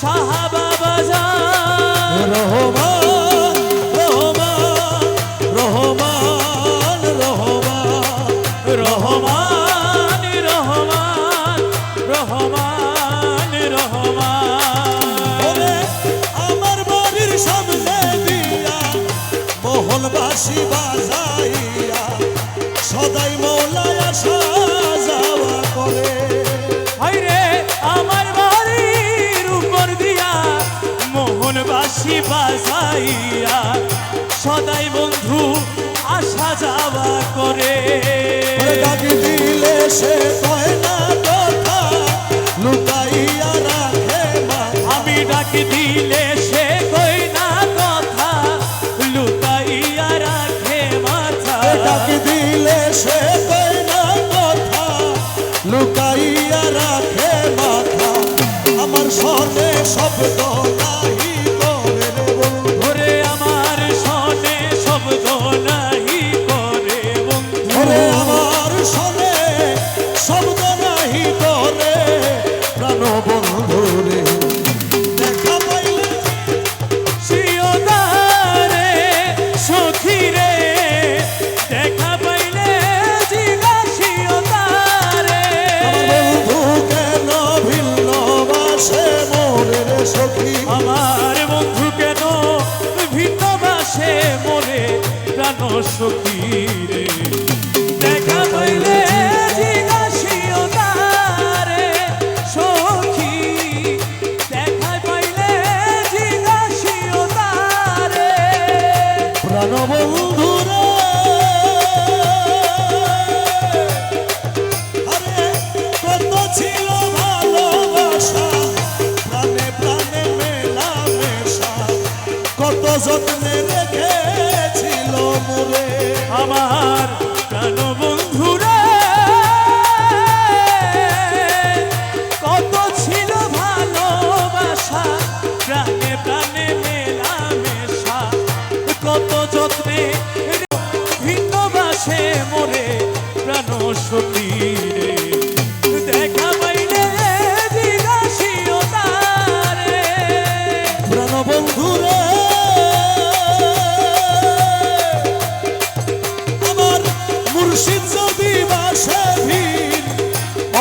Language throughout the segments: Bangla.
শাহ বাবা জান রহমান রহমান রহমান রহমান রহমান রহমান রহমান। রহমান ওরে আমার বাড়ির সামনে দিয়া মোহনবাসী মোহনবাসী বাজাইয়া সদাই বন্ধু আসা যাওয়া করে। ডাক দিলে সে কয় না কথা লুকাইয়া রাখে আমি ডাক দিলে সে কই না কথা লুকাইয়া রাখে মাথা। ডাক দিলে সে না কথা লুকাইয়া রাখে মাথা। আমার সনে শব্দ নাহি সখী। আমার বন্ধু কেন ভিন্ন মনে প্রাণ সখীরে? দেখা ভিন্ন বাসে মোরে প্রাণ সতীরে দেখা পাইলে জিজ্ঞাসিও তারে প্রাণ বন্ধু রে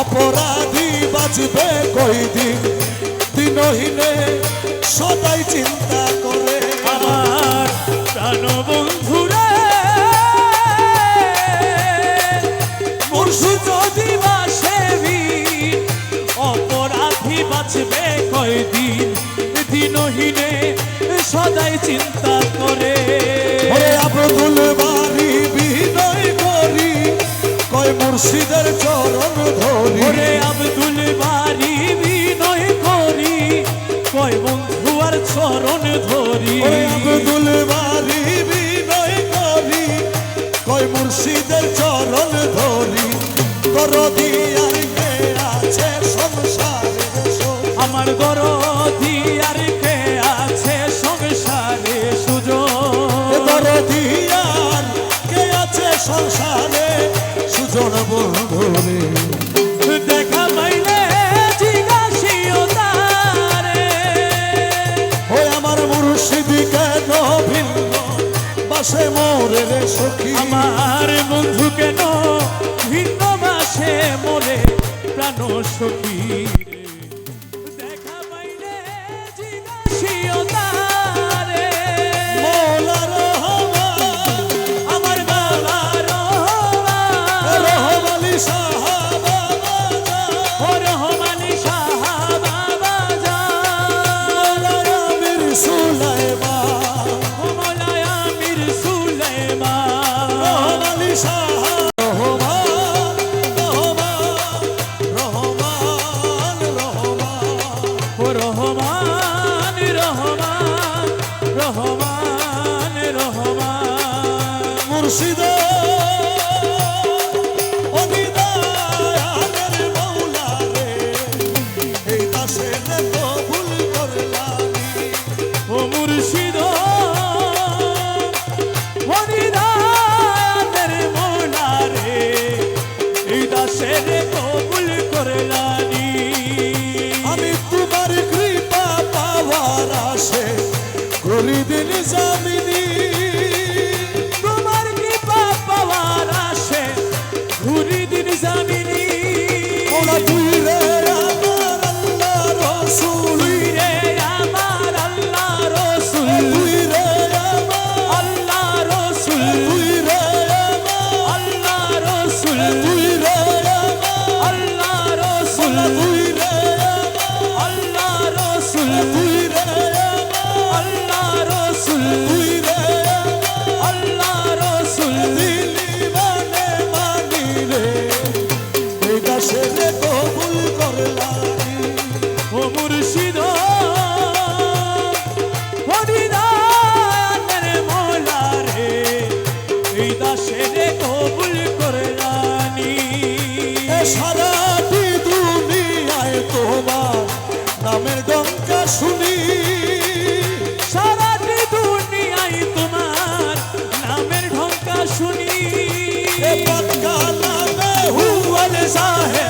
অপরাধী বাঁচবে কই দিন দিনহীনে সদাই সদাই চিন্তা করে। আব্দুল বাড়ি বিনয় করি কয় মুর্শিদের চরণ ধরি। ওরে আব্দুল বাড়ি বিনয় করি কয় বন্ধু আর চরণ ধরি। আব্দুল বাড়ি বিনয় করি কয় মুর্শিদের চরণ ধরি। কর সংসারে সুজন বন্ধুরে দেখা পাইলে জিজ্ঞাসিও তারে। ওই আমার মুর্শিদ কেন ভিন্ন? বাসে মোরে রে সখী। আমার বন্ধু কেন ভিন্ন? বাসে মোরে প্রাণ সখী। মুর্শিদ। সারাটি দুনিয়ায় তোমার নামের গঙ্গা শুনি। সারাটি দুনিয়ায় তোমার নামের ঢঙ্কা শুনি। পাক্কা নামে হুয়াল সাহেব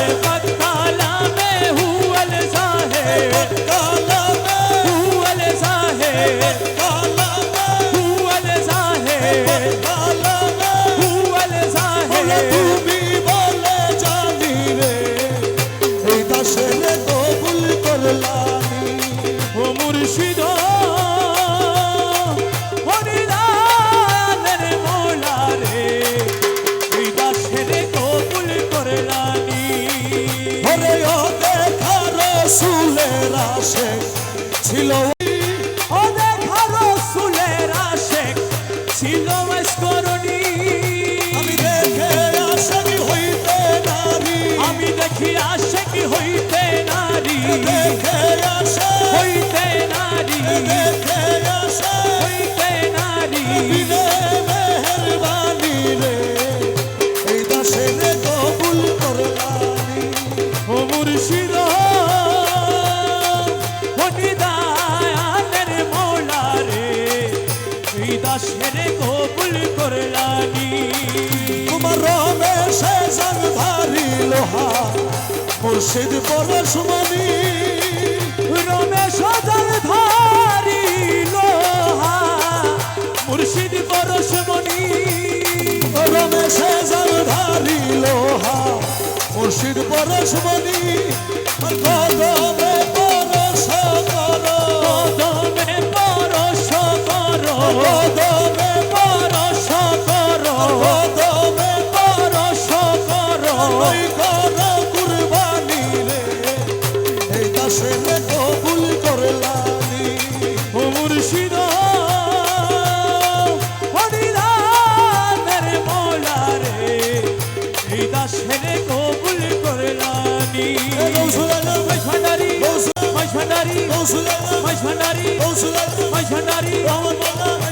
ছিল ও দেখা রসুলের আশেক ছিল করণী আমি দেখে আশেক হইতে নারী। আমি দেখি আশেক হইতে নারী। দেখে আশেক হইতে নারী। লোহা মুর্শিদ পরশুমানি রমেশ ধারি লোহা। মুর্শিদ পরশুমনি রমেশ ধারি লোহা। মুর্শিদ পরশুমনি গদমে কৌশল মহেশ ভান্ডারী কৌশল মহেশ ভান্ডারী রহমান মোল্লা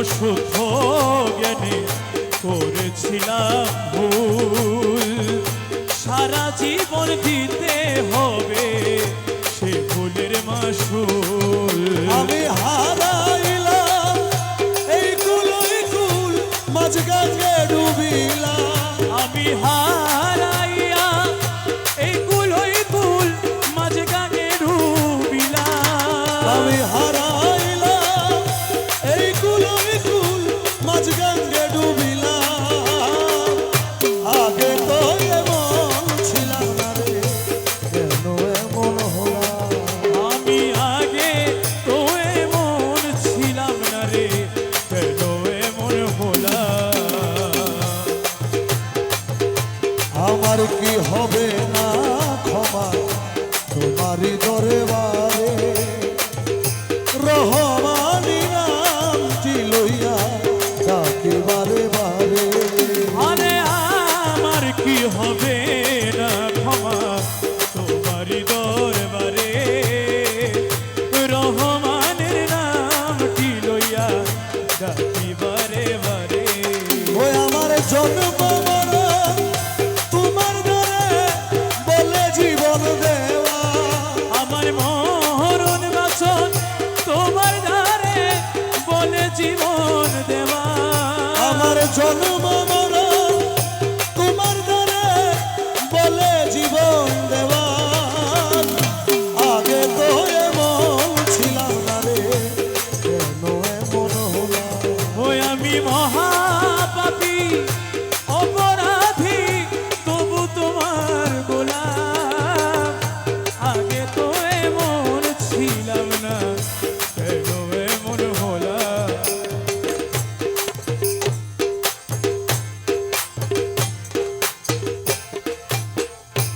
অশুদ্ধ জ্ঞানে করেছিলাম ভুল। সারা জীবন দিতে হবে সে ভুলের মাসুল। আমি হারাইলাম, এই কুলোই কুল, মাঝখানে ডুবিলাম। আমি হার কি হবে না ক্ষমা? তোমারই দরবারে রহমানি নামটি লইয়া তাকে বারে বারে। আরে আমার কি হবে না ক্ষমা? তোমারই দরবারে রহমানের নামটি লইয়া ডাকি বারে বারে। ওই আমার জন্ম